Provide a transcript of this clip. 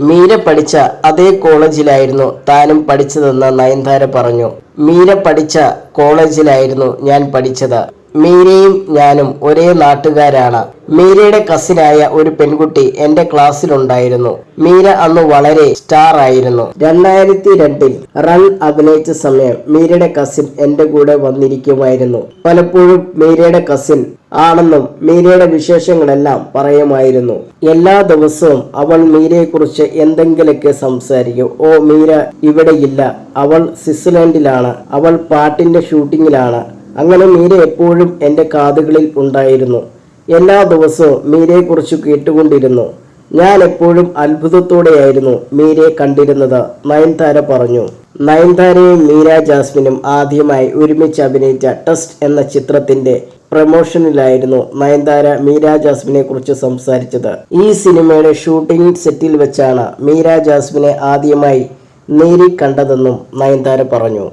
മീര പഠിച്ച അതേ കോളേജിലായിരുന്നു താനും പഠിച്ചതെന്ന് നയൻതാര പറഞ്ഞു. മീര പഠിച്ച കോളേജിലായിരുന്നു ഞാൻ പഠിച്ചത്. മീരയും ഞാനും ഒരേ നാട്ടുകാരാണ്. മീരയുടെ കസിനായ ഒരു പെൺകുട്ടി എന്റെ ക്ലാസ്സിലുണ്ടായിരുന്നു മീര അന്ന് വളരെ സ്റ്റാർ ആയിരുന്നു. രണ്ടായിരത്തി രണ്ടിൽ റൺ അഭിനയിച്ച സമയം മീരയുടെ കസിൻ എന്റെ കൂടെ വന്നിരിക്കുമായിരുന്നു. പലപ്പോഴും മീരയുടെ കസിൻ ആണെന്നും മീരയുടെ വിശേഷങ്ങളെല്ലാം പറയുമായിരുന്നു. എല്ലാ ദിവസവും അവൾ മീരയെക്കുറിച്ച് എന്തെങ്കിലുമൊക്കെ സംസാരിക്കും. ഓ മീര ഇവിടെയില്ല. അവൾ സ്വിറ്റ്സർലൻഡിലാണ്. അവൾ പാട്ടിന്റെ ഷൂട്ടിങ്ങിലാണ് അങ്ങനെ മീര എപ്പോഴും എന്റെ കാതുകളിൽ ഉണ്ടായിരുന്നു. എല്ലാ ദിവസവും മീരയെക്കുറിച്ച് കേട്ടുകൊണ്ടിരുന്നു. ഞാൻ എപ്പോഴും അത്ഭുതത്തോടെയായിരുന്നു മീരയെ കണ്ടിരുന്നത് നയൻതാര പറഞ്ഞു. നയൻതാരയും മീര ജാസ്മിനും ആദ്യമായി ഒരുമിച്ച് അഭിനയിച്ച ടെസ്റ്റ് എന്ന ചിത്രത്തിന്റെ പ്രമോഷനിലായിരുന്നു നയൻതാര മീര ജാസ്മിനെ കുറിച്ച് സംസാരിച്ചത്. ഈ സിനിമയുടെ ഷൂട്ടിംഗ് സെറ്റിൽ വെച്ചാണ് മീര ജാസ്മിനെ ആദ്യമായി നേരി കണ്ടതെന്നും നയൻതാര പറഞ്ഞു.